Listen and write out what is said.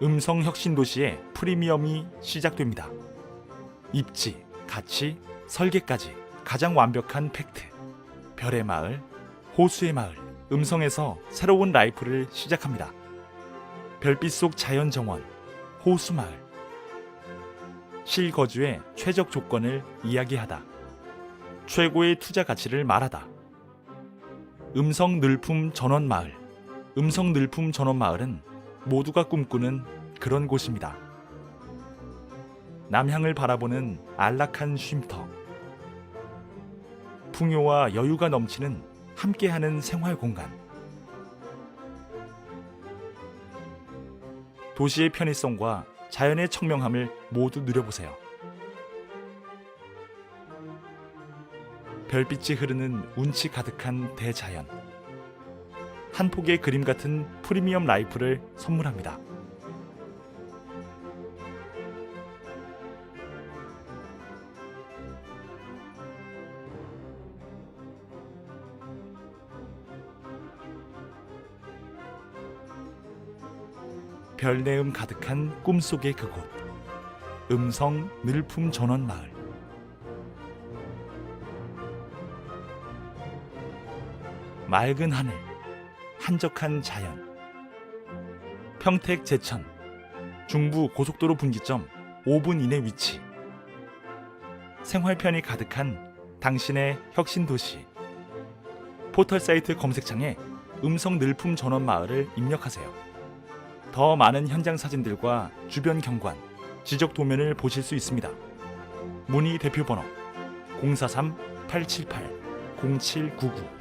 음성 혁신 도시의 프리미엄이 시작됩니다. 입지, 가치, 설계까지 가장 완벽한 팩트. 별의 마을, 호수의 마을, 음성에서 새로운 라이프를 시작합니다. 별빛 속 자연 정원, 호수 마을. 실거주의 최적 조건을 이야기하다. 최고의 투자 가치를 말하다. 음성 늘품 전원 마을. 음성 늘품 전원 마을은 모두가 꿈꾸는 그런 곳입니다. 남향을 바라보는 안락한 쉼터. 풍요와 여유가 넘치는 함께하는 생활 공간. 도시의 편의성과 자연의 청명함을 모두 누려보세요. 별빛이 흐르는 운치 가득한 대자연. 한 폭의 그림 같은 프리미엄 라이프를 선물합니다. 별내음 가득한 꿈속의 그곳. 음성 늘품 전원 마을. 맑은 하늘, 한적한 자연. 평택 제천, 중부 고속도로 분기점 5분 이내 위치. 생활편이 가득한 당신의 혁신 도시. 포털 사이트 검색창에 음성 늘품 전원 마을을 입력하세요. 더 많은 현장 사진들과 주변 경관, 지적 도면을 보실 수 있습니다. 문의 대표 번호 043-878-0799